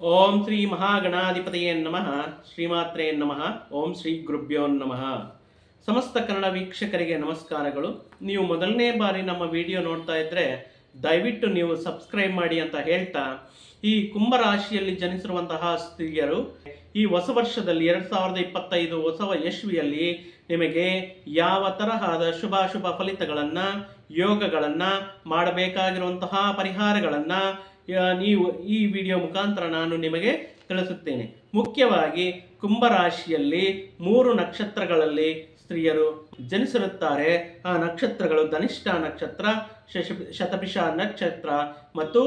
ಓಂ ಶ್ರೀ ಮಹಾಗಣಾಧಿಪತಿಯೇ ನಮಃ, ಶ್ರೀಮಾತ್ರೇ ನಮಃ, ಓಂ ಶ್ರೀ ಗುರುಭ್ಯೋ ನಮಃ. ಸಮಸ್ತ ಕನ್ನಡ ವೀಕ್ಷಕರಿಗೆ ನಮಸ್ಕಾರಗಳು. ನೀವು ಮೊದಲನೇ ಬಾರಿ ನಮ್ಮ ವಿಡಿಯೋ ನೋಡ್ತಾ ಇದ್ದರೆ ದಯವಿಟ್ಟು ನೀವು ಸಬ್ಸ್ಕ್ರೈಬ್ ಮಾಡಿ ಅಂತ ಹೇಳ್ತಾ, ಈ ಕುಂಭರಾಶಿಯಲ್ಲಿ ಜನಿಸಿರುವಂತಹ ಸ್ತ್ರೀಯರು, ಈ ಹೊಸ ವರ್ಷದಲ್ಲಿ ಎರಡು ಸಾವಿರದ ಇಪ್ಪತ್ತೈದು ಹೊಸ ಯಶ್ವಿಯಲ್ಲಿ ನಿಮಗೆ ಯಾವ ತರಹದ ಶುಭಾಶುಭ ಫಲಿತಗಳನ್ನು, ಯೋಗಗಳನ್ನು, ಮಾಡಬೇಕಾಗಿರುವಂತಹ ಪರಿಹಾರಗಳನ್ನು ನೀವು ಈ ವಿಡಿಯೋ ಮುಖಾಂತರ ನಾನು ನಿಮಗೆ ತಿಳಿಸುತ್ತೇನೆ. ಮುಖ್ಯವಾಗಿ ಕುಂಭರಾಶಿಯಲ್ಲಿ ಮೂರು ನಕ್ಷತ್ರಗಳಲ್ಲಿ ಸ್ತ್ರೀಯರು ಜನಿಸಿರುತ್ತಾರೆ. ಆ ನಕ್ಷತ್ರಗಳು ಧನಿಷ್ಠ ನಕ್ಷತ್ರ, ಶಶ ಶತಪಿಷ ನಕ್ಷತ್ರ ಮತ್ತು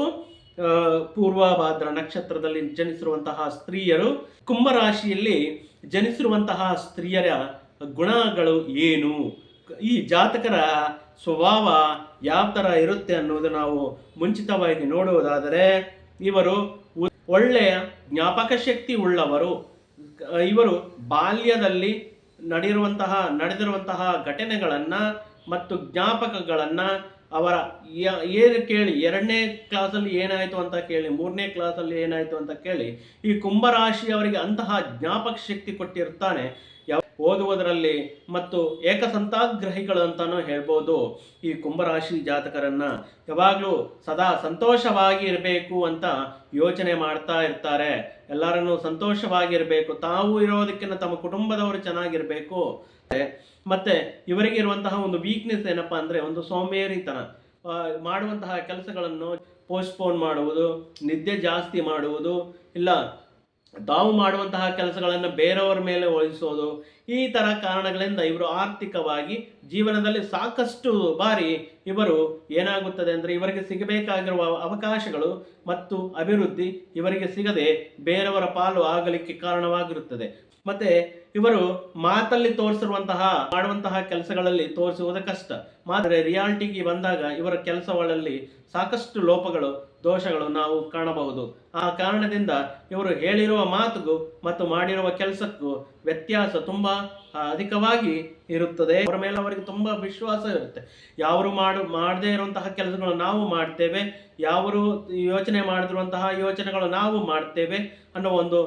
ಪೂರ್ವಭಾದ್ರ ನಕ್ಷತ್ರದಲ್ಲಿ ಜನಿಸಿರುವಂತಹ ಸ್ತ್ರೀಯರು. ಕುಂಭರಾಶಿಯಲ್ಲಿ ಜನಿಸಿರುವಂತಹ ಸ್ತ್ರೀಯರ ಗುಣಗಳು ಏನು? ಈ ಜಾತಕರ ಸ್ವಭಾವ ಯಾವ ಥರ ಇರುತ್ತೆ ಅನ್ನೋದು ನಾವು ಮುಂಚಿತವಾಗಿ ನೋಡುವುದಾದರೆ, ಇವರು ಒಳ್ಳೆಯ ಜ್ಞಾಪಕ ಶಕ್ತಿ ಉಳ್ಳವರು. ಇವರು ಬಾಲ್ಯದಲ್ಲಿ ನಡೆದಿರುವಂತಹ ನಡೆದಿರುವಂತಹ ಘಟನೆಗಳನ್ನು ಮತ್ತು ಜ್ಞಾಪಕಗಳನ್ನು ಅವರ ಏನು ಕೇಳಿ, ಎರಡನೇ ಕ್ಲಾಸಲ್ಲಿ ಏನಾಯಿತು ಅಂತ ಕೇಳಿ, ಮೂರನೇ ಕ್ಲಾಸಲ್ಲಿ ಏನಾಯಿತು ಅಂತ ಕೇಳಿ, ಈ ಕುಂಭರಾಶಿಯವರಿಗೆ ಅಂತಹ ಜ್ಞಾಪಕ ಶಕ್ತಿ ಕೊಟ್ಟಿರ್ತಾನೆ. ಯಾವ ಓದುವುದರಲ್ಲಿ ಮತ್ತು ಏಕಸಂತಾಗ್ರಹಿಗಳು ಅಂತಲೂ ಹೇಳ್ಬೋದು. ಈ ಕುಂಭರಾಶಿ ಜಾತಕರನ್ನು ಯಾವಾಗಲೂ ಸದಾ ಸಂತೋಷವಾಗಿ ಇರಬೇಕು ಅಂತ ಯೋಚನೆ ಮಾಡ್ತಾ ಇರ್ತಾರೆ. ಎಲ್ಲರನ್ನೂ ಸಂತೋಷವಾಗಿರಬೇಕು ತಾವು ಇರೋದಕ್ಕಿಂತ ತಮ್ಮ ಕುಟುಂಬದವರು ಚೆನ್ನಾಗಿರಬೇಕು. ಮತ್ತೆ ಇವರಿಗೆ ಇರುವಂತಹ ಒಂದು ವೀಕ್ನೆಸ್ ಏನಪ್ಪ ಅಂದರೆ ಒಂದು ಸೋಮೇರಿತನ ಮಾಡುವಂತಹ ಕೆಲಸಗಳನ್ನು ಪೋಸ್ಟ್ಪೋನ್ ಮಾಡುವುದು, ನಿದ್ದೆ ಜಾಸ್ತಿ ಮಾಡುವುದು, ಇಲ್ಲ ತಾವು ಮಾಡುವಂತಹ ಕೆಲಸಗಳನ್ನು ಬೇರೆಯವರ ಮೇಲೆ ಒಳಿಸೋದು, ಈ ಥರ ಕಾರಣಗಳಿಂದ ಇವರು ಆರ್ಥಿಕವಾಗಿ ಜೀವನದಲ್ಲಿ ಸಾಕಷ್ಟು ಬಾರಿ ಇವರು ಏನಾಗುತ್ತದೆ ಅಂದರೆ ಇವರಿಗೆ ಸಿಗಬೇಕಾಗಿರುವ ಅವಕಾಶಗಳು ಮತ್ತು ಅಭಿವೃದ್ಧಿ ಇವರಿಗೆ ಸಿಗದೆ ಬೇರೆಯವರ ಪಾಲು ಆಗಲಿಕ್ಕೆ ಕಾರಣವಾಗಿರುತ್ತದೆ. ಮತ್ತೆ ಇವರು ಮಾತಲ್ಲಿ ತೋರಿಸಿರುವಂತಹ, ಮಾಡುವಂತಹ ಕೆಲಸಗಳಲ್ಲಿ ತೋರಿಸುವುದು ಕಷ್ಟ. ಮಾತ್ರ ರಿಯಾಲಿಟಿಗೆ ಬಂದಾಗ ಇವರ ಕೆಲಸಗಳಲ್ಲಿ ಸಾಕಷ್ಟು ಲೋಪಗಳು ದೋಷಗಳು ನಾವು ಕಾಣಬಹುದು. ಆ ಕಾರಣದಿಂದ ಇವರು ಹೇಳಿರುವ ಮಾತುಗೂ ಮತ್ತು ಮಾಡಿರುವ ಕೆಲಸಕ್ಕೂ ವ್ಯತ್ಯಾಸ ತುಂಬ ಅಧಿಕವಾಗಿ ಇರುತ್ತದೆ. ಅವರ ಮೇಲೆ ಅವರಿಗೆ ತುಂಬ ವಿಶ್ವಾಸ ಇರುತ್ತೆ. ಯಾವರು ಮಾಡು, ಮಾಡದೇ ಇರುವಂತಹ ಕೆಲಸಗಳು ನಾವು ಮಾಡ್ತೇವೆ, ಯಾವರು ಯೋಚನೆ ಮಾಡಿರುವಂತಹ ಯೋಚನೆಗಳು ನಾವು ಮಾಡ್ತೇವೆ ಅನ್ನೋ ಒಂದು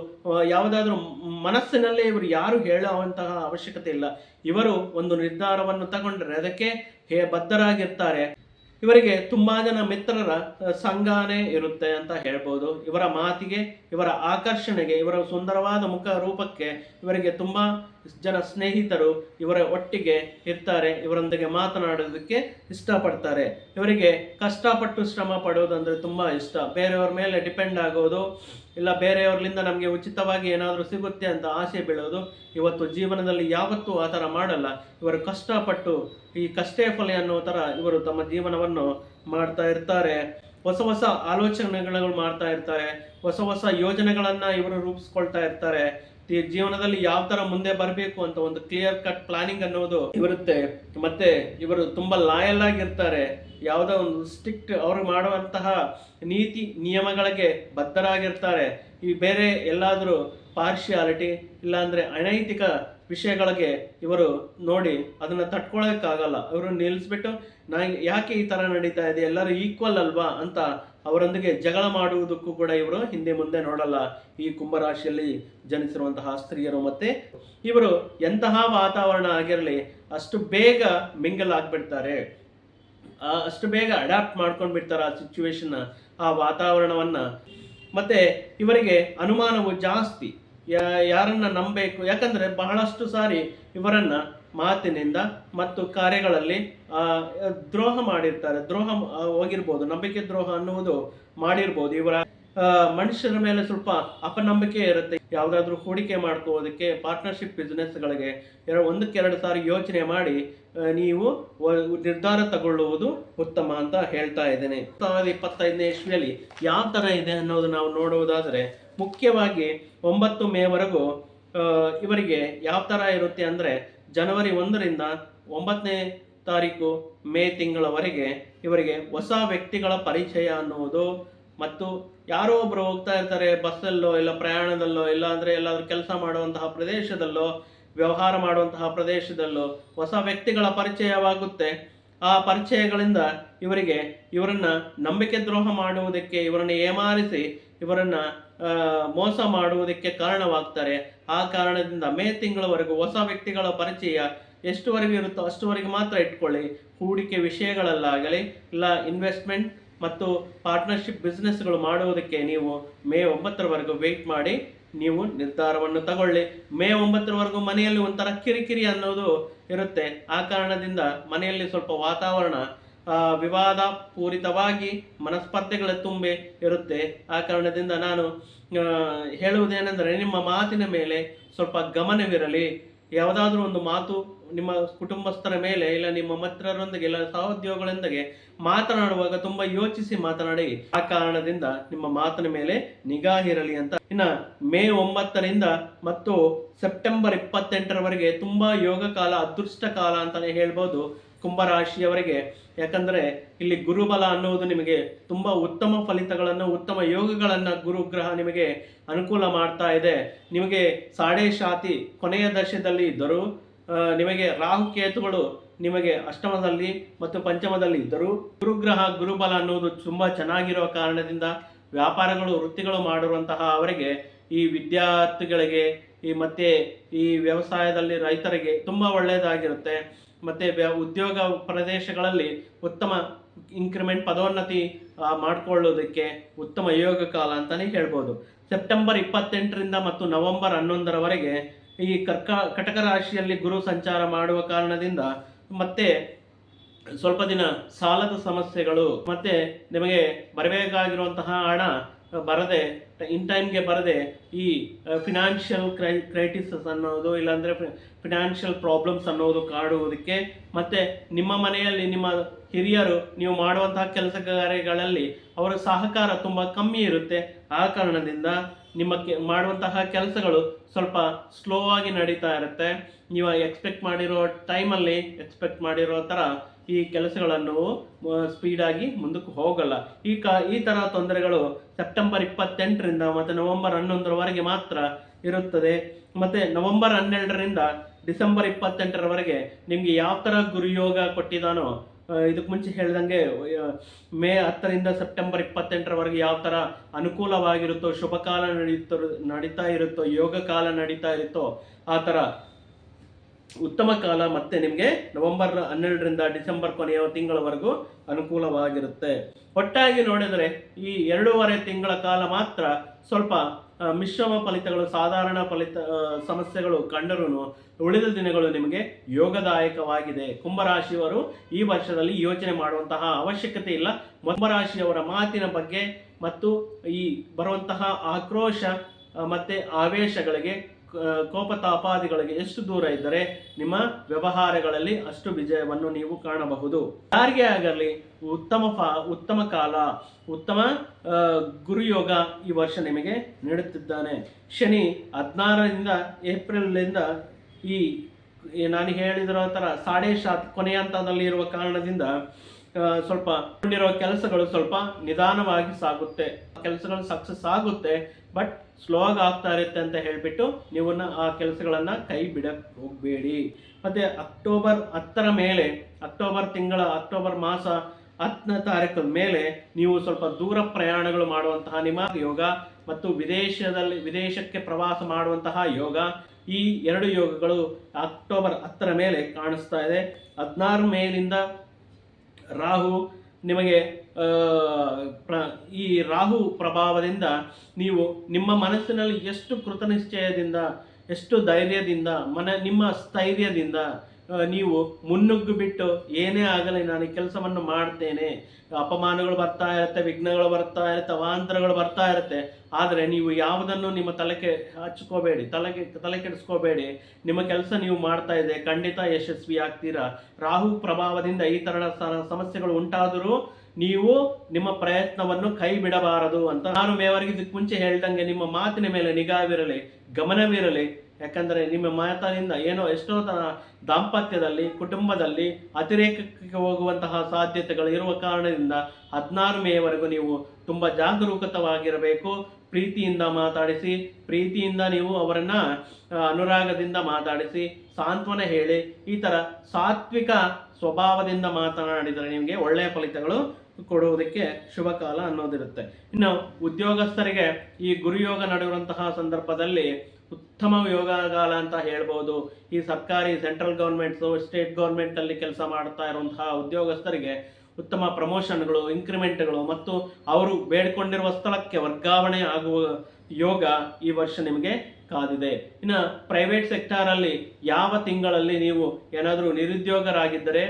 ಯಾವುದಾದ್ರೂ ಮನಸ್ಸಿನಲ್ಲೇ ಇವರು ಯಾರು ಹೇಳುವಂತಹ ಅವಶ್ಯಕತೆ ಇಲ್ಲ. ಇವರು ಒಂದು ನಿರ್ಧಾರವನ್ನು ತಗೊಂಡ್ರೆ ಅದಕ್ಕೆ ಹೇ, ಬದ್ಧರಾಗಿರ್ತಾರೆ. ಇವರಿಗೆ ತುಂಬಾ ಜನ ಮಿತ್ರರ ಸಂಘನೇ ಇರುತ್ತೆ ಅಂತ ಹೇಳ್ಬೋದು. ಇವರ ಮಾತಿಗೆ, ಇವರ ಆಕರ್ಷಣೆಗೆ, ಇವರ ಸುಂದರವಾದ ಮುಖ ರೂಪಕ್ಕೆ ಇವರಿಗೆ ತುಂಬಾ ಜನ ಸ್ನೇಹಿತರು ಇವರ ಒಟ್ಟಿಗೆ ಇರ್ತಾರೆ. ಇವರೊಂದಿಗೆ ಮಾತನಾಡೋದಕ್ಕೆ ಇಷ್ಟಪಡ್ತಾರೆ. ಇವರಿಗೆ ಕಷ್ಟಪಟ್ಟು ಶ್ರಮ ಪಡೋದಂದ್ರೆ ತುಂಬಾ ಇಷ್ಟ. ಬೇರೆಯವ್ರ ಮೇಲೆ ಡಿಪೆಂಡ್ ಆಗೋದು ಇಲ್ಲ ಬೇರೆಯವ್ರಲಿಂದ ನಮಗೆ ಉಚಿತವಾಗಿ ಏನಾದರೂ ಸಿಗುತ್ತೆ ಅಂತ ಆಸೆ ಬೀಳೋದು, ಇವತ್ತು ಜೀವನದಲ್ಲಿ ಯಾವತ್ತೂ ಆ ಥರ ಮಾಡಲ್ಲ. ಇವರು ಕಷ್ಟಪಟ್ಟು ಈ ಕಷ್ಟೇ ಫಲ ಅನ್ನೋ ಥರ ಇವರು ತಮ್ಮ ಜೀವನವನ್ನು ಮಾಡ್ತಾ ಇರ್ತಾರೆ. ಹೊಸ ಹೊಸ ಆಲೋಚನೆಗಳು ಮಾಡ್ತಾ ಇರ್ತಾರೆ. ಹೊಸ ಹೊಸ ಯೋಜನೆಗಳನ್ನು ಇವರು ರೂಪಿಸ್ಕೊಳ್ತಾ ಇರ್ತಾರೆ. ಜೀವನದಲ್ಲಿ ಯಾವ ತರ ಮುಂದೆ ಬರಬೇಕು ಅಂತ ಒಂದು ಕ್ಲಿಯರ್ ಕಟ್ ಪ್ಲಾನಿಂಗ್ ಅನ್ನೋದು ಇರುತ್ತೆ. ಮತ್ತೆ ಇವರು ತುಂಬಾ ಲಾಯಲ್ ಆಗಿರ್ತಾರೆ. ಯಾವುದೋ ಒಂದು ಸ್ಟ್ರಿಕ್ಟ್ ಅವರು ಮಾಡುವಂತಹ ನೀತಿ, ನಿಯಮಗಳಿಗೆ ಬದ್ಧರಾಗಿರ್ತಾರೆ. ಈ ಬೇರೆ ಎಲ್ಲಾದರೂ ಪಾರ್ಶಿಯಾಲಿಟಿ ಇಲ್ಲಾಂದ್ರೆ ಅನೈತಿಕ ವಿಷಯಗಳಿಗೆ ಇವರು ನೋಡಿ ಅದನ್ನು ತಟ್ಕೊಳ್ಳೋಕ್ಕಾಗಲ್ಲ ಇವರು ನಿಲ್ಲಿಸ್ಬಿಟ್ಟು ನಾ ಯಾಕೆ ಈ ಥರ ನಡೀತಾ ಇದೆ, ಎಲ್ಲರೂ ಈಕ್ವಲ್ ಅಲ್ವಾ ಅಂತ ಅವರೊಂದಿಗೆ ಜಗಳ ಮಾಡುವುದಕ್ಕೂ ಕೂಡ ಇವರು ಹಿಂದೆ ಮುಂದೆ ನೋಡಲ್ಲ. ಈ ಕುಂಭರಾಶಿಯಲ್ಲಿ ಜನಿಸಿರುವಂತಹ ಸ್ತ್ರೀಯರು ಮತ್ತೆ ಇವರು ಎಂತಹ ವಾತಾವರಣ ಆಗಿರಲಿ, ಅಷ್ಟು ಬೇಗ ಮಿಂಗಲ್ ಆಗಿಬಿಡ್ತಾರೆ. ಅಷ್ಟು ಬೇಗ ಅಡಾಪ್ಟ್ ಮಾಡ್ಕೊಂಡು ಬಿಡ್ತಾರೆ ಆ ಸಿಚುವೇಶನ್ ಆ ವಾತಾವರಣವನ್ನ. ಮತ್ತೆ ಇವರಿಗೆ ಅನುಮಾನವು ಜಾಸ್ತಿ. ಯಾ- ಯಾರನ್ನ ನಂಬಬೇಕು ಯಾಕಂದ್ರೆ ಬಹಳಷ್ಟು ಸಾರಿ ಇವರನ್ನು ಮಾತಿನಿಂದ ಮತ್ತು ಕಾರ್ಯಗಳಲ್ಲಿ ದ್ರೋಹ ಮಾಡಿರ್ತಾರೆ. ದ್ರೋಹ ಹೋಗಿರ್ಬೋದು. ನಂಬಿಕೆ ದ್ರೋಹ ಅನ್ನುವುದು ಮಾಡಿರ್ಬೋದು. ಇವರ ಮನುಷ್ಯರ ಮೇಲೆ ಸ್ವಲ್ಪ ಅಪನಂಬಿಕೆ ಇರುತ್ತೆ. ಯಾವುದಾದ್ರೂ ಹೂಡಿಕೆ ಮಾಡ್ಕೋದಕ್ಕೆ ಪಾರ್ಟ್ನರ್ಶಿಪ್ ಬಿಸ್ನೆಸ್ಗಳಿಗೆ ಎರಡು ಒಂದಕ್ಕೆ ಎರಡು ಸಾರಿ ಯೋಚನೆ ಮಾಡಿ ನೀವು ನಿರ್ಧಾರ ತಗೊಳ್ಳುವುದು ಉತ್ತಮ ಅಂತ ಹೇಳ್ತಾ ಇದ್ದೇನೆ. ಸಾವಿರದ ಇಪ್ಪತ್ತೈದನೇ ಇಸ್ವಿಯಲ್ಲಿ ಯಾವ ಥರ ಇದೆ ಅನ್ನೋದು ನಾವು ನೋಡುವುದಾದರೆ ಮುಖ್ಯವಾಗಿ ಒಂಬತ್ತು ಮೇವರೆಗೂ ಇವರಿಗೆ ಯಾವ ಥರ ಇರುತ್ತೆ ಅಂದರೆ ಜನವರಿ ಒಂದರಿಂದ ಒಂಬತ್ತನೇ ತಾರೀಕು ಮೇ ತಿಂಗಳವರೆಗೆ ಇವರಿಗೆ ಹೊಸ ವ್ಯಕ್ತಿಗಳ ಪರಿಚಯ ಅನ್ನುವುದು ಮತ್ತು ಯಾರೋ ಒಬ್ಬರು ಹೋಗ್ತಾ ಇರ್ತಾರೆ ಬಸ್ಸಲ್ಲೋ ಇಲ್ಲ ಪ್ರಯಾಣದಲ್ಲೋ ಇಲ್ಲ ಅಂದ್ರೆ ಎಲ್ಲಾದ್ರೂ ಕೆಲಸ ಮಾಡುವಂತಹ ಪ್ರದೇಶದಲ್ಲೋ, ವ್ಯವಹಾರ ಮಾಡುವಂತಹ ಪ್ರದೇಶದಲ್ಲೋ ಹೊಸ ವ್ಯಕ್ತಿಗಳ ಪರಿಚಯವಾಗುತ್ತೆ. ಆ ಪರಿಚಯಗಳಿಂದ ಇವರಿಗೆ ಇವರನ್ನ ನಂಬಿಕೆ ದ್ರೋಹ ಮಾಡುವುದಕ್ಕೆ, ಇವರನ್ನ ಏಮಾರಿಸಿ, ಇವರನ್ನ ಮೋಸ ಮಾಡುವುದಕ್ಕೆ ಕಾರಣವಾಗ್ತಾರೆ. ಆ ಕಾರಣದಿಂದ ಮೇ ತಿಂಗಳವರೆಗೂ ಹೊಸ ವ್ಯಕ್ತಿಗಳ ಪರಿಚಯ ಎಷ್ಟುವರೆಗೂ ಇರುತ್ತೋ ಅಷ್ಟುವರೆಗೆ ಮಾತ್ರ ಇಟ್ಕೊಳ್ಳಿ. ಹೂಡಿಕೆ ವಿಷಯಗಳಲ್ಲಾಗಲಿ, ಇಲ್ಲ ಇನ್ವೆಸ್ಟ್ಮೆಂಟ್ ಮತ್ತು ಪಾರ್ಟ್ನರ್ಶಿಪ್ ಬಿಸ್ನೆಸ್ಗಳು ಮಾಡುವುದಕ್ಕೆ ನೀವು ಮೇ ಒಂಬತ್ತರವರೆಗೂ ವೆಯ್ಟ್ ಮಾಡಿ, ನೀವು ನಿರ್ಧಾರವನ್ನು ತಗೊಳ್ಳಿ. ಮೇ ಒಂಬತ್ತರವರೆಗೂ ಮನೆಯಲ್ಲಿ ಒಂಥರ ಕಿರಿಕಿರಿ ಅನ್ನೋದು ಇರುತ್ತೆ. ಆ ಕಾರಣದಿಂದ ಮನೆಯಲ್ಲಿ ಸ್ವಲ್ಪ ವಾತಾವರಣ ವಿವಾದ ಪೂರಿತವಾಗಿ ಮನಸ್ಪರ್ಧೆಗಳ ತುಂಬಿ ಇರುತ್ತೆ. ಆ ಕಾರಣದಿಂದ ನಾನು ಹೇಳುವುದೇನೆಂದರೆ ನಿಮ್ಮ ಮಾತಿನ ಮೇಲೆ ಸ್ವಲ್ಪ ಗಮನವಿರಲಿ. ಯಾವುದಾದ್ರೂ ಒಂದು ಮಾತು ನಿಮ್ಮ ಕುಟುಂಬಸ್ಥರ ಮೇಲೆ ಇಲ್ಲ ನಿಮ್ಮ ಮಿತ್ರರೊಂದಿಗೆ ಇಲ್ಲ ಸಹೋದ್ಯೋಗಿಗಳೊಂದಿಗೆ ಮಾತನಾಡುವಾಗ ತುಂಬಾ ಯೋಚಿಸಿ ಮಾತನಾಡಿ. ಆ ಕಾರಣದಿಂದ ನಿಮ್ಮ ಮಾತಿನ ಮೇಲೆ ನಿಗಾ ಇರಲಿ ಅಂತ. ಇನ್ನ ಮೇ ಒಂಬತ್ತರಿಂದ ಮತ್ತು ಸೆಪ್ಟೆಂಬರ್ ಇಪ್ಪತ್ತೆಂಟರವರೆಗೆ ತುಂಬಾ ಯೋಗ ಕಾಲ ಅದೃಷ್ಟ ಕಾಲ ಅಂತಾನೆ ಹೇಳ್ಬೋದು. ಕುಂಭರಾಶಿಯವರಿಗೆ, ಯಾಕಂದ್ರೆ ಇಲ್ಲಿ ಗುರುಬಲ ಅನ್ನುವುದು ನಿಮಗೆ ತುಂಬಾ ಉತ್ತಮ ಫಲಿತಗಳನ್ನು, ಉತ್ತಮ ಯೋಗಗಳನ್ನು ಗುರುಗ್ರಹ ನಿಮಗೆ ಅನುಕೂಲ ಮಾಡ್ತಾ ಇದೆ. ನಿಮಗೆ ಸಾಡೆ ಶಾತಿ ಕೊನೆಯ ದಶದಲ್ಲಿ ಇದ್ದರು ನಿಮಗೆ ನಿಮಗೆ ರಾಹುಕೇತುಗಳು ನಿಮಗೆ ಅಷ್ಟಮದಲ್ಲಿ ಮತ್ತು ಪಂಚಮದಲ್ಲಿ ಇದ್ದರು ಗುರುಗ್ರಹ, ಗುರುಬಲ ಅನ್ನುವುದು ತುಂಬಾ ಚೆನ್ನಾಗಿರುವ ಕಾರಣದಿಂದ ವ್ಯಾಪಾರಗಳು, ವೃತ್ತಿಗಳು ಮಾಡಿರುವಂತಹ ಅವರಿಗೆ ಈ ವಿದ್ಯಾರ್ಥಿಗಳಿಗೆ ಈ ಮತ್ತೆ ಈ ವ್ಯವಸಾಯದಲ್ಲಿ ರೈತರಿಗೆ ತುಂಬಾ ಒಳ್ಳೆಯದಾಗಿರುತ್ತೆ. ಮತ್ತೆ ಉದ್ಯೋಗ ಪ್ರದೇಶಗಳಲ್ಲಿ ಉತ್ತಮ ಇನ್ಕ್ರಿಮೆಂಟ್ ಪದೋನ್ನತಿ ಮಾಡಿಕೊಳ್ಳೋದಕ್ಕೆ ಉತ್ತಮ ಯೋಗ ಕಾಲ ಅಂತಾನೆ ಹೇಳ್ಬೋದು. ಸೆಪ್ಟೆಂಬರ್ ಇಪ್ಪತ್ತೆಂಟರಿಂದ ಮತ್ತು ನವೆಂಬರ್ ಹನ್ನೊಂದರವರೆಗೆ ಈ ಕರ್ಕ, ಕಟಕ ರಾಶಿಯಲ್ಲಿ ಗುರು ಸಂಚಾರ ಮಾಡುವ ಕಾರಣದಿಂದ ಮತ್ತೆ ಸ್ವಲ್ಪ ದಿನ ಸಾಲದ ಸಮಸ್ಯೆಗಳು, ಮತ್ತೆ ನಿಮಗೆ ಬರಬೇಕಾಗಿರುವಂತಹ ಹಣ ಬರದೆ ಇನ್ ಟೈಮ್ಗೆ ಬರದೆ ಈ ಫಿನಾನ್ಷಿಯಲ್ ಕ್ರೈ ಕ್ರೈಟಿಸಸ್ ಅನ್ನೋದು ಇಲ್ಲಾಂದರೆ ಫಿನಾನ್ಷಿಯಲ್ ಪ್ರಾಬ್ಲಮ್ಸ್ ಅನ್ನೋದು ಕಾಡುವುದಕ್ಕೆ ಮತ್ತು ನಿಮ್ಮ ಮನೆಯಲ್ಲಿ ನಿಮ್ಮ ಹಿರಿಯರು ನೀವು ಮಾಡುವಂತಹ ಕೆಲಸ ಕಾರ್ಯಗಳಲ್ಲಿ ಅವರ ಸಹಕಾರ ತುಂಬ ಕಮ್ಮಿ ಇರುತ್ತೆ. ಆ ಕಾರಣದಿಂದ ನಿಮ್ಮ ಕೆ ಮಾಡುವಂತಹ ಕೆಲಸಗಳು ಸ್ವಲ್ಪ ಸ್ಲೋ ಆಗಿ ನಡೀತಾ ಇರುತ್ತೆ. ನೀವು ಎಕ್ಸ್ಪೆಕ್ಟ್ ಮಾಡಿರೋ ಟೈಮಲ್ಲಿ ಎಕ್ಸ್ಪೆಕ್ಟ್ ಮಾಡಿರೋ ಥರ ಈ ಕೆಲಸಗಳನ್ನು ಸ್ಪೀಡಾಗಿ ಮುಂದಕ್ಕೆ ಹೋಗಲ್ಲ. ಈ ಕ, ಈ ಥರ ತೊಂದರೆಗಳು ಸೆಪ್ಟೆಂಬರ್ ಇಪ್ಪತ್ತೆಂಟರಿಂದ ಮತ್ತು ನವೆಂಬರ್ ಹನ್ನೊಂದರವರೆಗೆ ಮಾತ್ರ ಇರುತ್ತದೆ. ಮತ್ತು ನವೆಂಬರ್ ಹನ್ನೆರಡರಿಂದ ಡಿಸೆಂಬರ್ ಇಪ್ಪತ್ತೆಂಟರವರೆಗೆ ನಿಮಗೆ ಯಾವ ಥರ ಗುರುಯೋಗ ಕೊಟ್ಟಿದ್ದಾನೋ ಇದಕ್ಕೆ ಮುಂಚೆ ಹೇಳ್ದಂಗೆ ಮೇ ಹತ್ತರಿಂದ ಸೆಪ್ಟೆಂಬರ್ ಇಪ್ಪತ್ತೆಂಟರವರೆಗೆ ಯಾವ ಥರ ಅನುಕೂಲವಾಗಿರುತ್ತೋ ಶುಭ ಕಾಲ ನಡೀತಾ ನಡೀತಾ ಇರುತ್ತೋ ಯೋಗ ಕಾಲ ನಡೀತಾ ಇರುತ್ತೋ, ಆ ಥರ ಉತ್ತಮ ಕಾಲ ಮತ್ತೆ ನಿಮಗೆ ನವೆಂಬರ್ ಹನ್ನೆರಡರಿಂದ ಡಿಸೆಂಬರ್ ಕೊನೆಯ ತಿಂಗಳವರೆಗೂ ಅನುಕೂಲವಾಗಿರುತ್ತೆ. ಒಟ್ಟಾಗಿ ನೋಡಿದರೆ ಈ ಎರಡೂವರೆ ತಿಂಗಳ ಕಾಲ ಮಾತ್ರ ಸ್ವಲ್ಪ ಮಿಶ್ರಮ ಫಲಿತಗಳು, ಸಾಧಾರಣ ಫಲಿತ ಸಮಸ್ಯೆಗಳು ಕಂಡರೂ ಉಳಿದ ದಿನಗಳು ನಿಮಗೆ ಯೋಗದಾಯಕವಾಗಿದೆ. ಕುಂಭರಾಶಿಯವರು ಈ ವರ್ಷದಲ್ಲಿ ಯೋಚನೆ ಮಾಡುವಂತಹ ಅವಶ್ಯಕತೆ ಇಲ್ಲ. ಕುಂಭರಾಶಿಯವರ ಮಾತಿನ ಬಗ್ಗೆ ಮತ್ತು ಈ ಬರುವಂತಹ ಆಕ್ರೋಶ ಮತ್ತು ಆವೇಶಗಳಿಗೆ ಕೋಪತಾಪಾದಿಗಳಿಗೆ ಎಷ್ಟು ದೂರ ಇದ್ದರೆ ನಿಮ್ಮ ವ್ಯವಹಾರಗಳಲ್ಲಿ ಅಷ್ಟು ವಿಜಯವನ್ನು ನೀವು ಕಾಣಬಹುದು. ಯಾರಿಗೆ ಆಗಲಿ, ಉತ್ತಮ ಫ ಉತ್ತಮ ಕಾಲ, ಉತ್ತಮ ಗುರುಯೋಗ ಈ ವರ್ಷ ನಿಮಗೆ ನೀಡುತ್ತಿದ್ದಾನೆ. ಶನಿ ಹದಿನಾರರಿಂದ ಏಪ್ರಿಲ್ನಿಂದ ಈ ನಾನು ಹೇಳಿದಿರೋ ಥರ ಸಾಡೆ ಶಾತ್ ಕೊನೆಯ ಹಂತದಲ್ಲಿ ಇರುವ ಕಾರಣದಿಂದ ಸ್ವಲ್ಪ ಕೊಂಡಿರೋ ಕೆಲಸಗಳು ಸ್ವಲ್ಪ ನಿಧಾನವಾಗಿ ಸಾಗುತ್ತೆ. ಕೆಲಸಗಳು ಸಕ್ಸಸ್ ಆಗುತ್ತೆ. ಬಟ್ ಸ್ಲೋ ಆಗಿ ಆಗ್ತಾ ಇರುತ್ತೆ ಅಂತ ಹೇಳಿಬಿಟ್ಟು ನೀವು ಆ ಕೆಲಸಗಳನ್ನ ಕೈ ಬಿಡಕ್ಕೆ ಹೋಗಬೇಡಿ. ಮತ್ತೆ ಅಕ್ಟೋಬರ್ ಹತ್ತರ ಮೇಲೆ, ಅಕ್ಟೋಬರ್ ತಿಂಗಳ, ಅಕ್ಟೋಬರ್ ಮಾಸ ಹತ್ತನೇ ತಾರೀಕು ಮೇಲೆ ನೀವು ಸ್ವಲ್ಪ ದೂರ ಪ್ರಯಾಣಗಳು ಮಾಡುವಂತಹ ನಿಮ್ಮ ಯೋಗ ಮತ್ತು ವಿದೇಶದಲ್ಲಿ, ವಿದೇಶಕ್ಕೆ ಪ್ರವಾಸ ಮಾಡುವಂತಹ ಯೋಗ ಈ ಎರಡು ಯೋಗಗಳು ಅಕ್ಟೋಬರ್ ಹತ್ತರ ಮೇಲೆ ಕಾಣಿಸ್ತಾ ಇದೆ. ಹದಿನಾರು ಮೇಲಿಂದ ರಾಹು ನಿಮಗೆ ಪ್ರ, ಈ ರಾಹು ಪ್ರಭಾವದಿಂದ ನೀವು ನಿಮ್ಮ ಮನಸ್ಸಿನಲ್ಲಿ ಎಷ್ಟು ಕೃತನಿಶ್ಚಯದಿಂದ, ಎಷ್ಟು ಧೈರ್ಯದಿಂದ, ಮನ, ನಿಮ್ಮ ಸ್ಥೈರ್ಯದಿಂದ ನೀವು ಮುನ್ನುಗ್ಗು ಬಿಟ್ಟು ಏನೇ ಆಗಲಿ ನಾನು ಕೆಲಸವನ್ನು ಮಾಡ್ತೇನೆ. ಅಪಮಾನಗಳು ಬರ್ತಾ ಇರುತ್ತೆ, ವಿಘ್ನಗಳು ಬರ್ತಾ ಇರುತ್ತೆ, ಅವಾಂತರಗಳು ಬರ್ತಾ ಇರುತ್ತೆ. ಆದರೆ ನೀವು ಯಾವುದನ್ನು ನಿಮ್ಮ ತಲೆಗೆ ಹಚ್ಕೋಬೇಡಿ, ತಲೆಗೆ, ತಲೆ ಕೆಡಿಸ್ಕೋಬೇಡಿ. ನಿಮ್ಮ ಕೆಲಸ ನೀವು ಮಾಡ್ತಾ ಇದೆ, ಖಂಡಿತ ಯಶಸ್ವಿ ಆಗ್ತೀರಾ ರಾಹು ಪ್ರಭಾವದಿಂದ ಈ ಸ- ಸಮಸ್ಯೆಗಳು ಉಂಟಾದರೂ ನೀವು ನಿಮ್ಮ ಪ್ರಯತ್ನವನ್ನು ಕೈ ಬಿಡಬಾರದು ಅಂತ ನಾನು ಮೇವರೆಗೆ ಇದಕ್ಕೆ ಮುಂಚೆ ಹೇಳ್ದಂಗೆ ನಿಮ್ಮ ಮಾತಿನ ಮೇಲೆ ನಿಗಾವಿರಲಿ, ಗಮನವಿರಲಿ. ಯಾಕಂದರೆ ನಿಮ್ಮ ಮಾತಿನಿಂದ ಏನೋ ಎಷ್ಟೋ ದಾಂಪತ್ಯದಲ್ಲಿ, ಕುಟುಂಬದಲ್ಲಿ ಅತಿರೇಕಕ್ಕೆ ಹೋಗುವಂತಹ ಸಾಧ್ಯತೆಗಳು ಇರುವ ಕಾರಣದಿಂದ ಹದಿನಾರು ಮೇವರೆಗೂ ನೀವು ತುಂಬ ಜಾಗರೂಕತವಾಗಿರಬೇಕು. ಪ್ರೀತಿಯಿಂದ ಮಾತಾಡಿಸಿ, ಪ್ರೀತಿಯಿಂದ ನೀವು ಅವರನ್ನ ಅನುರಾಗದಿಂದ ಮಾತಾಡಿಸಿ, ಸಾಂತ್ವನ ಹೇಳಿ, ಈ ಥರ ಸಾತ್ವಿಕ ಸ್ವಭಾವದಿಂದ ಮಾತನಾಡಿದರೆ ನಿಮಗೆ ಒಳ್ಳೆಯ ಫಲಿತಗಳು ಕೊಡುವುದಕ್ಕೆ ಶುಭ ಕಾಲ ಅನ್ನೋದಿರುತ್ತೆ. ಇನ್ನು ಉದ್ಯೋಗಸ್ಥರಿಗೆ ಈ ಗುರುಯೋಗ ನಡೆಯುವಂತಹ ಸಂದರ್ಭದಲ್ಲಿ ಉತ್ತಮ ಯೋಗ ಕಾಲ ಅಂತ ಹೇಳ್ಬೋದು. ಈ ಸರ್ಕಾರಿ, ಸೆಂಟ್ರಲ್ ಗೌರ್ಮೆಂಟ್ಸು, ಸ್ಟೇಟ್ ಗೌರ್ಮೆಂಟಲ್ಲಿ ಕೆಲಸ ಮಾಡ್ತಾ ಇರುವಂತಹ ಉದ್ಯೋಗಸ್ಥರಿಗೆ ಉತ್ತಮ ಪ್ರಮೋಷನ್ಗಳು, ಇನ್ಕ್ರಿಮೆಂಟ್ಗಳು ಮತ್ತು ಅವರು ಬೇಡ್ಕೊಂಡಿರುವ ಸ್ಥಳಕ್ಕೆ ವರ್ಗಾವಣೆ ಆಗುವ ಯೋಗ ಈ ವರ್ಷ ನಿಮಗೆ ಕಾದಿದೆ. ಇನ್ನು ಪ್ರೈವೇಟ್ ಸೆಕ್ಟಾರಲ್ಲಿ ಯಾವ ತಿಂಗಳಲ್ಲಿ ನೀವು ಏನಾದರೂ ನಿರುದ್ಯೋಗರಾಗಿದ್ದರೆ,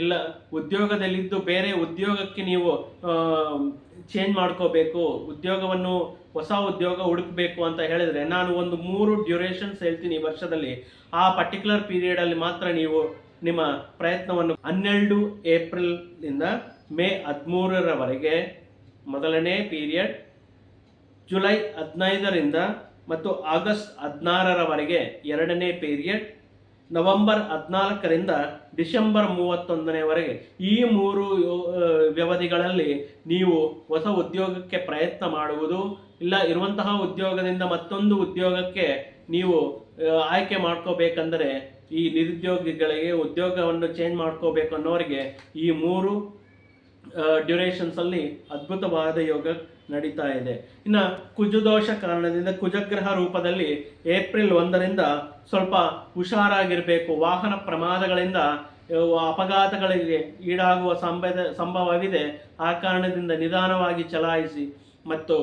ಇಲ್ಲ ಉದ್ಯೋಗದಲ್ಲಿದ್ದು ಬೇರೆ ಉದ್ಯೋಗಕ್ಕೆ ನೀವು ಚೇಂಜ್ ಮಾಡ್ಕೋಬೇಕು, ಉದ್ಯೋಗವನ್ನು ಹೊಸ ಉದ್ಯೋಗ ಹುಡುಕಬೇಕು ಅಂತ ಹೇಳಿದ್ರೆ ನಾನು ಒಂದು ಮೂರು ಡ್ಯೂರೇಷನ್ಸ್ ಹೇಳ್ತೀನಿ ಈ ವರ್ಷದಲ್ಲಿ. ಆ ಪರ್ಟಿಕ್ಯುಲರ್ ಪೀರಿಯಡಲ್ಲಿ ಮಾತ್ರ ನೀವು ನಿಮ್ಮ ಪ್ರಯತ್ನವನ್ನು ಹನ್ನೆರಡು ಏಪ್ರಿಲ್ನಿಂದ ಮೇ ಹದಿಮೂರರವರೆಗೆ ಮೊದಲನೇ ಪೀರಿಯಡ್ ಜುಲೈ ಹದಿನೈದರಿಂದ ಮತ್ತು ಆಗಸ್ಟ್ ಹದಿನಾರರವರೆಗೆ ಎರಡನೇ ಪೀರಿಯಡ್. ನವೆಂಬರ್ ಹದಿನಾಲ್ಕರಿಂದ ಡಿಸೆಂಬರ್ ಮೂವತ್ತೊಂದನೇವರೆಗೆ ಈ ಮೂರು ವ್ಯವಧಿಗಳಲ್ಲಿ ನೀವು ಹೊಸ ಉದ್ಯೋಗಕ್ಕೆ ಪ್ರಯತ್ನ ಮಾಡುವುದು ಇಲ್ಲ, ಇರುವಂತಹ ಉದ್ಯೋಗದಿಂದ ಮತ್ತೊಂದು ಉದ್ಯೋಗಕ್ಕೆ ನೀವು ಆಯ್ಕೆ ಮಾಡ್ಕೋಬೇಕಂದರೆ ಈ ನಿರುದ್ಯೋಗಿಗಳಿಗೆ ಉದ್ಯೋಗವನ್ನು ಚೇಂಜ್ ಮಾಡ್ಕೋಬೇಕು ಅನ್ನೋರಿಗೆ ಈ ಮೂರು ಡ್ಯುರೇಷನ್ಸಲ್ಲಿ ಅದ್ಭುತವಾದ ಯೋಗ ನಡೀತಾ ಇದೆ. ಇನ್ನು ಕುಜದೋಷ ಕಾರಣದಿಂದ ಕುಜಗ್ರಹ ರೂಪದಲ್ಲಿ ಏಪ್ರಿಲ್ ಒಂದರಿಂದ ಸ್ವಲ್ಪ ಹುಷಾರಾಗಿರಬೇಕು. ವಾಹನ ಪ್ರಮಾದಗಳಿಂದ ಅಪಘಾತಗಳಿಗೆ ಈಡಾಗುವ ಸಂಭದ ಸಂಭವವಿದೆ. ಆ ಕಾರಣದಿಂದ ನಿಧಾನವಾಗಿ ಚಲಾಯಿಸಿ. ಮತ್ತು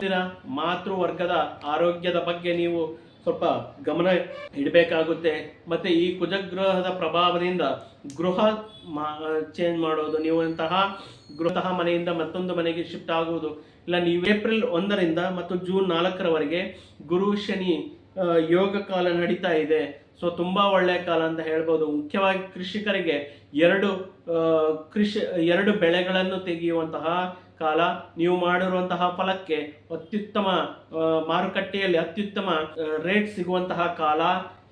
ಮಾತೃವರ್ಗದ ಆರೋಗ್ಯದ ಬಗ್ಗೆ ನೀವು ಸ್ವಲ್ಪ ಗಮನ ಇಡಬೇಕಾಗುತ್ತೆ. ಮತ್ತು ಈ ಕುಜಗ್ರಹದ ಪ್ರಭಾವದಿಂದ ಗೃಹ ಚೇಂಜ್ ಮಾಡೋದು. ನೀವು ಇಂತಹ ಗೃಹ ಮನೆಯಿಂದ ಮತ್ತೊಂದು ಮನೆಗೆ ಶಿಫ್ಟ್ ಆಗುವುದು. ಇಲ್ಲ, ನೀವು ಏಪ್ರಿಲ್ ಒಂದರಿಂದ ಮತ್ತು ಜೂನ್ ನಾಲ್ಕರವರೆಗೆ ಗುರು ಶನಿ ಯೋಗ ಕಾಲ ನಡೀತಾ ಇದೆ. ಸೊ ತುಂಬ ಒಳ್ಳೆಯ ಕಾಲ ಅಂತ ಹೇಳ್ಬೋದು. ಮುಖ್ಯವಾಗಿ ಕೃಷಿಕರಿಗೆ ಎರಡು ಕೃಷಿ, ಎರಡು ಬೆಳೆಗಳನ್ನು ತೆಗೆಯುವಂತಹ ಕಾಲ, ನೀವು ಮಾಡಿರುವಂತಹ ಫಲಕ್ಕೆ ಅತ್ಯುತ್ತಮ ಮಾರುಕಟ್ಟೆಯಲ್ಲಿ ಅತ್ಯುತ್ತಮ ರೇಟ್ ಸಿಗುವಂತಹ ಕಾಲ,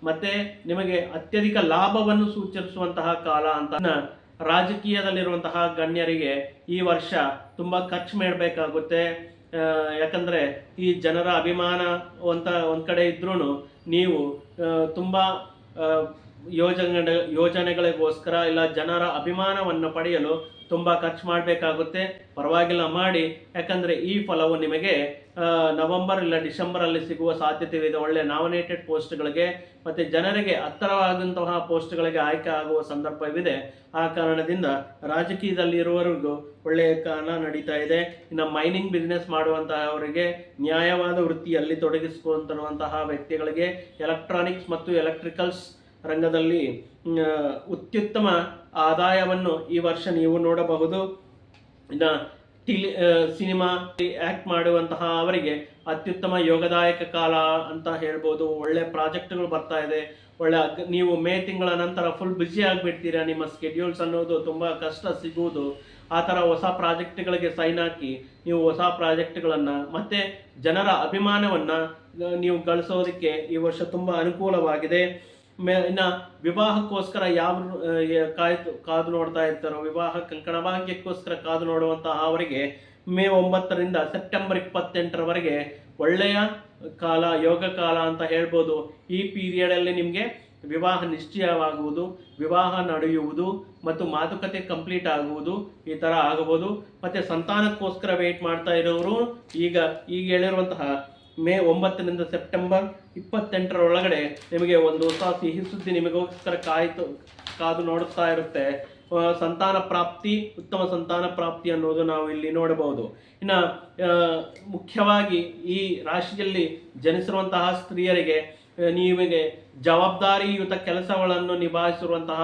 ಮತ್ತೆ ನಿಮಗೆ ಅತ್ಯಧಿಕ ಲಾಭವನ್ನು ಸೂಚಿಸುವಂತಹ ಕಾಲ ಅಂತ ರಾಜಕೀಯದಲ್ಲಿರುವಂತಹ ಗಣ್ಯರಿಗೆ ಈ ವರ್ಷ ತುಂಬ ಖರ್ಚು ಮಾಡಬೇಕಾಗುತ್ತೆ ಯಾಕಂದರೆ ಈ ಜನರ ಅಭಿಮಾನ ಅಂತ ಒಂದು ಕಡೆ ಇದ್ರೂ ನೀವು ತುಂಬ ಯೋಜನೆ ಯೋಜನೆಗಳಿಗೋಸ್ಕರ ಇಲ್ಲ, ಜನರ ಅಭಿಮಾನವನ್ನು ಪಡೆಯಲು ತುಂಬ ಖರ್ಚು ಮಾಡಬೇಕಾಗುತ್ತೆ. ಪರವಾಗಿಲ್ಲ ಮಾಡಿ, ಯಾಕಂದರೆ ಈ ಫಲವು ನಿಮಗೆ ನವೆಂಬರ್ ಇಲ್ಲ ಡಿಸೆಂಬರಲ್ಲಿ ಸಿಗುವ ಸಾಧ್ಯತೆ ಇದೆ. ಒಳ್ಳೆ ನಾಮಿನೇಟೆಡ್ ಪೋಸ್ಟ್ಗಳಿಗೆ ಮತ್ತು ಜನರಿಗೆ ಹತ್ತಿರವಾದಂತಹ ಪೋಸ್ಟ್ಗಳಿಗೆ ಆಯ್ಕೆ ಆಗುವ ಸಂದರ್ಭವಿದೆ. ಆ ಕಾರಣದಿಂದ ರಾಜಕೀಯದಲ್ಲಿ ಇರುವವರಿಗೂ ಒಳ್ಳೆಯ ಕಾರಣ ನಡೀತಾ ಇದೆ. ಇನ್ನು ಮೈನಿಂಗ್ ಬಿಸ್ನೆಸ್ ಮಾಡುವಂತಹವರಿಗೆ ನ್ಯಾಯವಾದ ವೃತ್ತಿಯಲ್ಲಿ ತೊಡಗಿಸಿಕೊಂತಿರುವಂತಹ ವ್ಯಕ್ತಿಗಳಿಗೆ ಎಲೆಕ್ಟ್ರಾನಿಕ್ಸ್ ಮತ್ತು ಎಲೆಕ್ಟ್ರಿಕಲ್ಸ್ ರಂಗದಲ್ಲಿ ಅತ್ಯುತ್ತಮ ಆದಾಯವನ್ನು ಈ ವರ್ಷ ನೀವು ನೋಡಬಹುದು. ಇನ್ನು ಟಿಲಿ ಸಿನಿಮಾ ಆ್ಯಕ್ಟ್ ಮಾಡುವಂತಹ ಅವರಿಗೆ ಅತ್ಯುತ್ತಮ ಯೋಗದಾಯಕ ಕಾಲ ಅಂತ ಹೇಳ್ಬೋದು. ಒಳ್ಳೆ ಪ್ರಾಜೆಕ್ಟ್ಗಳು ಬರ್ತಾ ಇದೆ. ಒಳ್ಳೆ ನೀವು ಮೇ ತಿಂಗಳ ನಂತರ ಫುಲ್ ಬ್ಯುಸಿ ಆಗಿಬಿಡ್ತೀರಾ ನಿಮ್ಮ ಸ್ಕೆಡ್ಯೂಲ್ಸ್ ಅನ್ನೋದು ತುಂಬ ಕಷ್ಟ ಸಿಗುವುದು. ಆ ಥರ ಹೊಸ ಪ್ರಾಜೆಕ್ಟ್ಗಳಿಗೆ ಸೈನ್ ಹಾಕಿ ನೀವು ಹೊಸ ಪ್ರಾಜೆಕ್ಟ್ಗಳನ್ನು ಮತ್ತು ಜನರ ಅಭಿಮಾನವನ್ನು ನೀವು ಗಳಿಸೋದಕ್ಕೆ ಈ ವರ್ಷ ತುಂಬ ಅನುಕೂಲವಾಗಿದೆ. ಮೇ ಇನ್ನು ವಿವಾಹಕ್ಕೋಸ್ಕರ ಯಾವ ಕಾಯ್ತು ಕಾದು ನೋಡ್ತಾ ಇರ್ತಾರೋ, ವಿವಾಹ ಕಂಕಣ ಭಾಗ್ಯಕ್ಕೋಸ್ಕರ ಕಾದು ನೋಡುವಂತಹ ಅವರಿಗೆ ಮೇ ಒಂಬತ್ತರಿಂದ ಸೆಪ್ಟೆಂಬರ್ ಇಪ್ಪತ್ತೆಂಟರವರೆಗೆ ಒಳ್ಳೆಯ ಕಾಲ, ಯೋಗ ಕಾಲ ಅಂತ ಹೇಳ್ಬೋದು. ಈ ಪೀರಿಯಡಲ್ಲಿ ನಿಮಗೆ ವಿವಾಹ ನಿಶ್ಚಯವಾಗುವುದು, ವಿವಾಹ ನಡೆಯುವುದು ಮತ್ತು ಮಾತುಕತೆ ಕಂಪ್ಲೀಟ್ ಆಗುವುದು ಈ ಥರ ಆಗಬಹುದು ಮತ್ತು ಸಂತಾನಕ್ಕೋಸ್ಕರ ವೆಯ್ಟ್ ಮಾಡ್ತಾ ಇರೋರು ಈಗ ಈಗ ಹೇಳಿರುವಂತಹ ಮೇ ಒಂಬತ್ತರಿಂದ ಸೆಪ್ಟೆಂಬರ್ ಇಪ್ಪತ್ತೆಂಟರೊಳಗಡೆ ನಿಮಗೆ ಒಂದು ಹೊಸ ಸಿಹಿ ಸುದ್ದಿ ನಿಮಗೋಸ್ಕರ ಕಾಯ್ತು, ಕಾದು ನೋಡುತ್ತಾ ಇರುತ್ತೆ. ಸಂತಾನ ಪ್ರಾಪ್ತಿ, ಉತ್ತಮ ಸಂತಾನ ಪ್ರಾಪ್ತಿ ಅನ್ನೋದು ನಾವು ಇಲ್ಲಿ ನೋಡಬಹುದು. ಇನ್ನು ಮುಖ್ಯವಾಗಿ ಈ ರಾಶಿಯಲ್ಲಿ ಜನಿಸಿರುವಂತಹ ಸ್ತ್ರೀಯರಿಗೆ ನಿಮಗೆ ಜವಾಬ್ದಾರಿಯುತ ಕೆಲಸಗಳನ್ನು ನಿಭಾಯಿಸಿರುವಂತಹ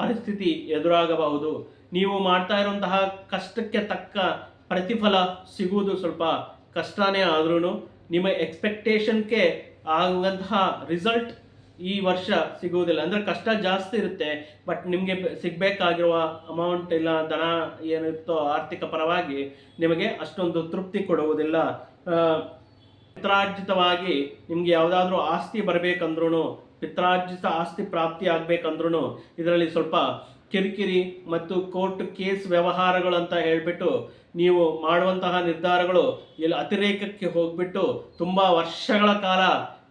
ಪರಿಸ್ಥಿತಿ ಎದುರಾಗಬಹುದು. ನೀವು ಮಾಡ್ತಾ ಇರುವಂತಹ ಕಷ್ಟಕ್ಕೆ ತಕ್ಕ ಪ್ರತಿಫಲ ಸಿಗುವುದು ಸ್ವಲ್ಪ ಕಷ್ಟನೇ ಆದ್ರೂ ನಿಮ್ಮ ಎಕ್ಸ್ಪೆಕ್ಟೇಷನ್ಗೆ ಆಗುವಂತಹ ರಿಸಲ್ಟ್ ಈ ವರ್ಷ ಸಿಗುವುದಿಲ್ಲ. ಅಂದರೆ ಕಷ್ಟ ಜಾಸ್ತಿ ಇರುತ್ತೆ ಬಟ್ ನಿಮಗೆ ಸಿಗಬೇಕಾಗಿರುವ ಅಮೌಂಟ್ ಇಲ್ಲ, ದನ ಏನಿರುತ್ತೋ ಆರ್ಥಿಕ ಪರವಾಗಿ ನಿಮಗೆ ಅಷ್ಟೊಂದು ತೃಪ್ತಿ ಕೊಡುವುದಿಲ್ಲ. ಪಿತ್ರಾರ್ಜಿತವಾಗಿ ನಿಮಗೆ ಯಾವುದಾದ್ರೂ ಆಸ್ತಿ ಬರಬೇಕಂದ್ರೂ ಪಿತ್ರಾರ್ಜಿತ ಆಸ್ತಿ ಪ್ರಾಪ್ತಿ ಆಗಬೇಕಂದ್ರೂ ಇದರಲ್ಲಿ ಸ್ವಲ್ಪ ಕಿರಿಕಿರಿ ಮತ್ತು ಕೋರ್ಟ್ ಕೇಸ್ ವ್ಯವಹಾರಗಳು ಅಂತ ಹೇಳ್ಬಿಟ್ಟು ನೀವು ಮಾಡುವಂತಹ ನಿರ್ಧಾರಗಳು ಇಲ್ಲಿ ಅತಿರೇಕಕ್ಕೆ ಹೋಗ್ಬಿಟ್ಟು ತುಂಬಾ ವರ್ಷಗಳ ಕಾಲ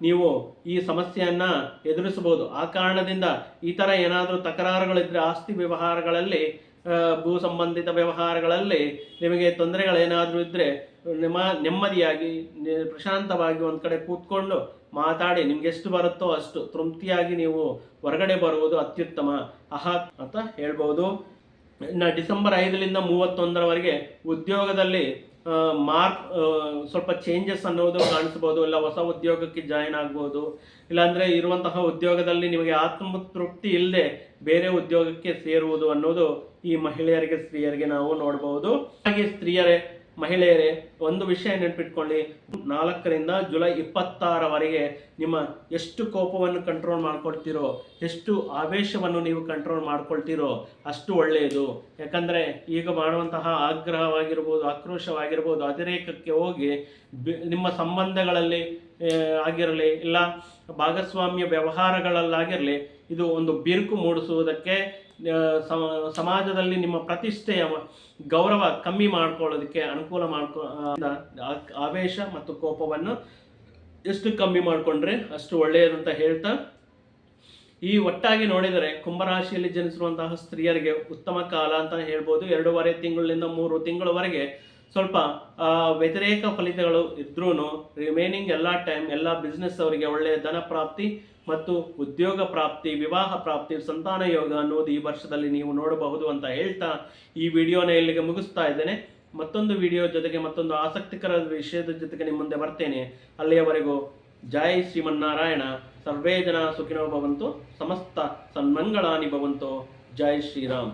ನೀವು ಈ ಸಮಸ್ಯೆಯನ್ನ ಎದುರಿಸಬಹುದು. ಆ ಕಾರಣದಿಂದ ಈ ಥರ ಏನಾದರೂ ತಕರಾರುಗಳಿದ್ರೆ ಆಸ್ತಿ ವ್ಯವಹಾರಗಳಲ್ಲಿ ಭೂ ಸಂಬಂಧಿತ ವ್ಯವಹಾರಗಳಲ್ಲಿ ನಿಮಗೆ ತೊಂದರೆಗಳೇನಾದರೂ ಇದ್ದರೆ ನಿಮ್ಮ ನೆಮ್ಮದಿಯಾಗಿ ಪ್ರಶಾಂತವಾಗಿ ಒಂದು ಕಡೆ ಕೂತ್ಕೊಂಡು ಮಾತಾಡಿ ನಿಮ್ಗೆ ಎಷ್ಟು ಬರುತ್ತೋ ಅಷ್ಟು ತೃಪ್ತಿಯಾಗಿ ನೀವು ಹೊರಗಡೆ ಬರುವುದು ಅತ್ಯುತ್ತಮ. ಅಹ ಅಂತ ಹೇಳ್ಬೋದು. ಇನ್ನು ಡಿಸೆಂಬರ್ ಐದರಿಂದ ಮೂವತ್ತೊಂದರವರೆಗೆ ಉದ್ಯೋಗದಲ್ಲಿ ಮಾರ್ಕ್ ಸ್ವಲ್ಪ ಚೇಂಜಸ್ ಅನ್ನೋದು ಕಾಣಿಸ್ಬೋದು. ಇಲ್ಲ, ಹೊಸ ಉದ್ಯೋಗಕ್ಕೆ ಜಾಯಿನ್ ಆಗ್ಬೋದು. ಇಲ್ಲಾಂದರೆ ಇರುವಂತಹ ಉದ್ಯೋಗದಲ್ಲಿ ನಿಮಗೆ ಆತ್ಮತೃಪ್ತಿ ಇಲ್ಲದೆ ಬೇರೆ ಉದ್ಯೋಗಕ್ಕೆ ಸೇರುವುದು ಅನ್ನೋದು ಈ ಮಹಿಳೆಯರಿಗೆ, ಸ್ತ್ರೀಯರಿಗೆ ನಾವು ನೋಡಬಹುದು ಹಾಗೆ ಸ್ತ್ರೀಯರೇ ಮಹಿಳೆಯರೇ, ಒಂದು ವಿಷಯ ನೆನಪಿಟ್ಕೊಳ್ಳಿ. ನಾಲ್ಕರಿಂದ ಜುಲೈ ಇಪ್ಪತ್ತಾರವರೆಗೆ ನಿಮ್ಮ ಎಷ್ಟು ಕೋಪವನ್ನು ಕಂಟ್ರೋಲ್ ಮಾಡ್ಕೊಳ್ತೀರೋ, ಎಷ್ಟು ಆವೇಶವನ್ನು ನೀವು ಕಂಟ್ರೋಲ್ ಮಾಡ್ಕೊಳ್ತೀರೋ, ಅಷ್ಟು ಒಳ್ಳೆಯದು. ಯಾಕಂದರೆ ಈಗ ಮಾಡುವಂತಹ ಆಗ್ರಹವಾಗಿರ್ಬೋದು, ಆಕ್ರೋಶವಾಗಿರ್ಬೋದು, ಅತಿರೇಕಕ್ಕೆ ಹೋಗಿ ನಿಮ್ಮ ಸಂಬಂಧಗಳಲ್ಲಿ ಆಗಿರಲಿ, ಇಲ್ಲ, ಭಾಗಸ್ವಾಮ್ಯ ವ್ಯವಹಾರಗಳಲ್ಲಾಗಿರಲಿ, ಇದು ಒಂದು ಬಿರುಕು ಮೂಡಿಸುವುದಕ್ಕೆ ಸಮಾಜದಲ್ಲಿ ನಿಮ್ಮ ಪ್ರತಿಷ್ಠೆಯ ಗೌರವ ಕಮ್ಮಿ ಮಾಡ್ಕೊಳ್ಳೋದಕ್ಕೆ ಅನುಕೂಲ ಮಾಡ್ಕೊ ಆವೇಶ ಮತ್ತು ಕೋಪವನ್ನು ಎಷ್ಟು ಕಮ್ಮಿ ಮಾಡಿಕೊಂಡ್ರೆ ಅಷ್ಟು ಒಳ್ಳೆಯದು ಅಂತ ಹೇಳ್ತಾ, ಈ ಒಟ್ಟಾಗಿ ನೋಡಿದರೆ ಕುಂಭರಾಶಿಯಲ್ಲಿ ಜನಿಸಿರುವಂತಹ ಸ್ತ್ರೀಯರಿಗೆ ಉತ್ತಮ ಕಾಲ ಅಂತ ಹೇಳ್ಬೋದು. ಎರಡೂವರೆ ತಿಂಗಳಿಂದ ಮೂರು ತಿಂಗಳವರೆಗೆ ಸ್ವಲ್ಪ ವ್ಯತಿರೇಕ ಫಲಿತಗಳು ಇದ್ರೂ ರಿಮೈನಿಂಗ್ ಎಲ್ಲ ಟೈಮ್ ಎಲ್ಲ ಬಿಸ್ನೆಸ್ ಅವರಿಗೆ ಒಳ್ಳೆಯ ಧನ ಪ್ರಾಪ್ತಿ ಮತ್ತು ಉದ್ಯೋಗ ಪ್ರಾಪ್ತಿ, ವಿವಾಹ ಪ್ರಾಪ್ತಿ, ಸಂತಾನ ಯೋಗ ಅನ್ನೋದು ಈ ವರ್ಷದಲ್ಲಿ ನೀವು ನೋಡಬಹುದು ಅಂತ ಹೇಳ್ತಾ ಈ ವಿಡಿಯೋನ ಇಲ್ಲಿಗೆ ಮುಗಿಸ್ತಾ ಇದ್ದೇನೆ. ಮತ್ತೊಂದು ವಿಡಿಯೋ ಜೊತೆಗೆ ಮತ್ತೊಂದು ಆಸಕ್ತಿಕರ ವಿಷಯದ ಜೊತೆಗೆ ನಿಮ್ಮ ಮುಂದೆ ಬರ್ತೇನೆ. ಅಲ್ಲಿಯವರೆಗೂ ಜೈ ಶ್ರೀಮನ್ನಾರಾಯಣ. ಸರ್ವೇ ಜನ ಸುಖಿನೋ ಭವಂತು. ಸಮಸ್ತ ಸನ್ಮಂಗಳಾನಿ ಭವಂತು. ಜೈ ಶ್ರೀರಾಮ್.